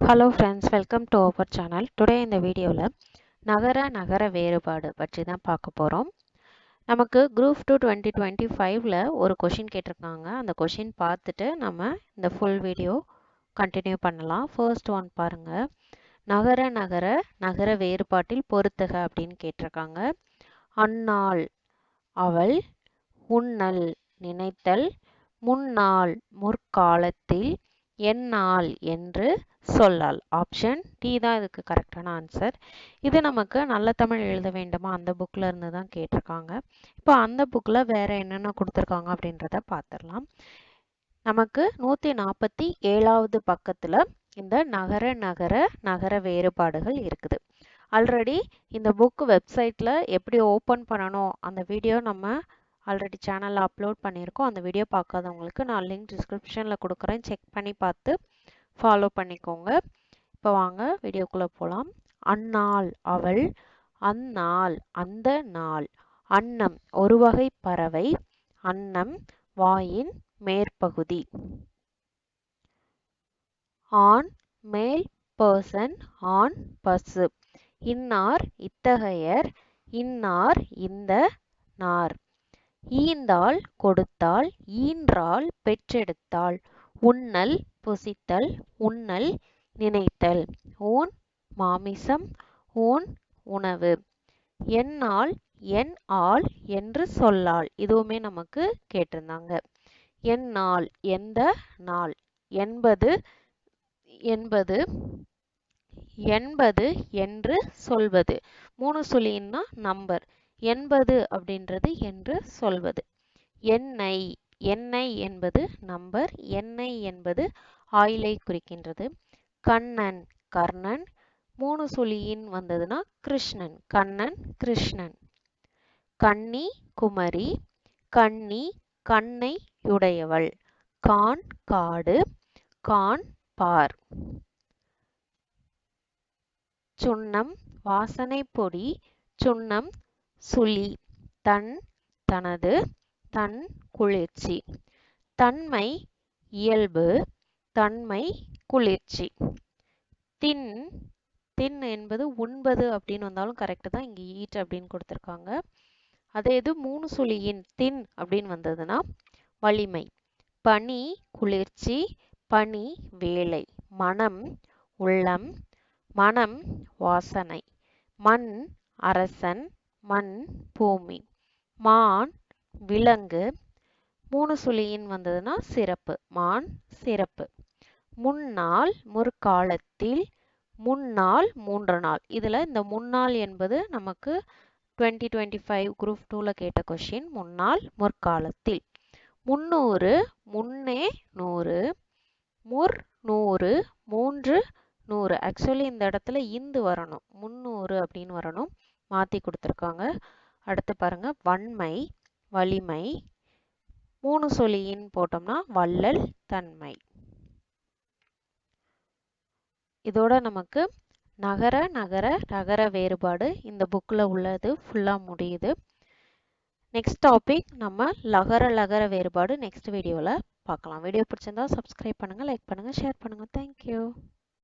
Hello friends welcome to our channel today இந்த வீடியோவில் நகர நகர வேறுபாடு பற்றி தான் பார்க்க போகிறோம் நமக்கு குரூப் டூ டுவெண்ட்டி டுவெண்ட்டி ஃபைவ்ல ஒரு கொஷின் கேட்டிருக்காங்க. அந்த கொஷின் பார்த்துட்டு நம்ம இந்த ஃபுல் வீடியோ கண்டினியூ பண்ணலாம். ஃபர்ஸ்ட் ஒன் பாருங்கள் நகர நகர நகர வேறுபாட்டில் பொறுத்துக அப்படின்னு கேட்டிருக்காங்க. அந்நாள் அவள் உன்னல் நினைத்தல் முன்னாள் முற்காலத்தில் என்னால் என்று சொல்லால். ஆப்ஷன் டி தான் இதுக்கு கரெக்டான ஆன்சர் இது நமக்கு நல்ல தமிழ் எழுத வேண்டுமா? அந்த புக்கில் இருந்து தான் கேட்டிருக்காங்க. இப்போ அந்த புக்கில் வேற என்னென்ன கொடுத்துருக்காங்க அப்படின்றத பார்த்துடலாம். நமக்கு நூற்றி நாற்பத்தி ஏழாவது பக்கத்தில் இந்த நகர நகர நகர வேறுபாடுகள் இருக்குது. ஆல்ரெடி இந்த புக் வெப்சைட்டில் எப்படி ஓப்பன் பண்ணணும்? அந்த வீடியோ நம்ம ஆல்ரெடி சேனலில் அப்லோட் பண்ணியிருக்கோம். அந்த வீடியோ பார்க்காதவங்களுக்கு நான் லிங்க் டிஸ்கிரிப்ஷனில் கொடுக்குறேன். செக் பண்ணி பார்த்து ஃபாலோ பண்ணிக்கோங்க. இப்போ வாங்க வீடியோக்குள்ளே போகலாம் அந்நாள் அவள் அந்நாள் அந்த நாள். அன்னம் ஒரு வகை பறவை. அன்னம் வாயின் மேற்பகுதி. ஆண் மேல் பர்சன் ஆண் பசு. இன்னார் இத்தகையர். இன்னார் இந்த நார். ஈந்தாள் கொடுத்தாள் ஈன்றாள் பெற்றெடுத்தாள். உண்ணல் புசித்தல் உண்ணல் நினைத்தல். ஊன் மாமிசம் ஊன் உணவு. என்னால் என் ஆள் என்று சொல்லாள். இதுவுமே நமக்கு கேட்டிருந்தாங்க. என்னால் எந்த நாள்? என்பது என்பது எண்பது என்று சொல்வது. மூணு சொல்லின்னா நம்பர் எண்பது அப்படின்றது என்று சொல்வது. எண்ணெய் எண்ணெய் என்பது நம்பர் எண்ணெய் என்பது ஆயிலை குறிக்கின்றது. கண்ணன் கர்ணன். மூணு சுழியின் வந்ததுன்னா கிருஷ்ணன். கண்ணன் கிருஷ்ணன். கன்னி குமரி. கன்னி கண்ணை உடையவள். கான் காடு. கான் பார். சுண்ணம் வாசனை பொடி. சுண்ணம் சுழி தன் தனது தன் குளிர்ச்சி. தன்மை இயல்பு தன்மை குளிர்ச்சி. தின் தின் என்பது உண்பது அப்படின்னு வந்தாலும் கரெக்டு தான். இங்கே ஈட் அப்படின்னு கொடுத்துருக்காங்க. அதே இது மூணு சுழியின் தின் அப்படின்னு வந்ததுன்னா வலிமை. பனி குளிர்ச்சி பனி வேலை. மனம் உள்ளம். மனம் வாசனை. மண் அரசன். மண் பூமி. மான் விலங்கு. மூணு சுழியின் வந்ததுன்னா சிறப்பு. மான் சிறப்பு. முன்னாள் முற்காலத்தில் முன்னாள் மூன்று நாள். இதில் இந்த முன்னாள் என்பது நமக்கு டுவெண்ட்டி டுவெண்ட்டி ஃபைவ் குரூப் டூவில் கேட்ட கொஷின் முன்னாள் முற்காலத்தில். முன்னூறு முன்னே நூறு. முர் நூறு மூன்று நூறு. ஆக்சுவலி இந்த இடத்துல இந்து வரணும். முந்நூறு அப்படின்னு வரணும். மாற்றி கொடுத்துருக்காங்க. அடுத்து பாருங்க வன்மை வலிமை. மூணு சொலியின் போட்டோம்னா வள்ளல் தன்மை. இதோட நமக்கு நகர நகர நகர வேறுபாடு இந்த புக்கில் உள்ளது ஃபுல்லாக முடியுது. நெக்ஸ்ட் டாபிக் நம்ம லகர லகர வேறுபாடு நெக்ஸ்ட் வீடியோவில் பார்க்கலாம். வீடியோ பிடிச்சிருந்தா சப்ஸ்கிரைப் பண்ணுங்கள் லைக் பண்ணுங்கள் ஷேர் பண்ணுங்கள் தேங்க்யூ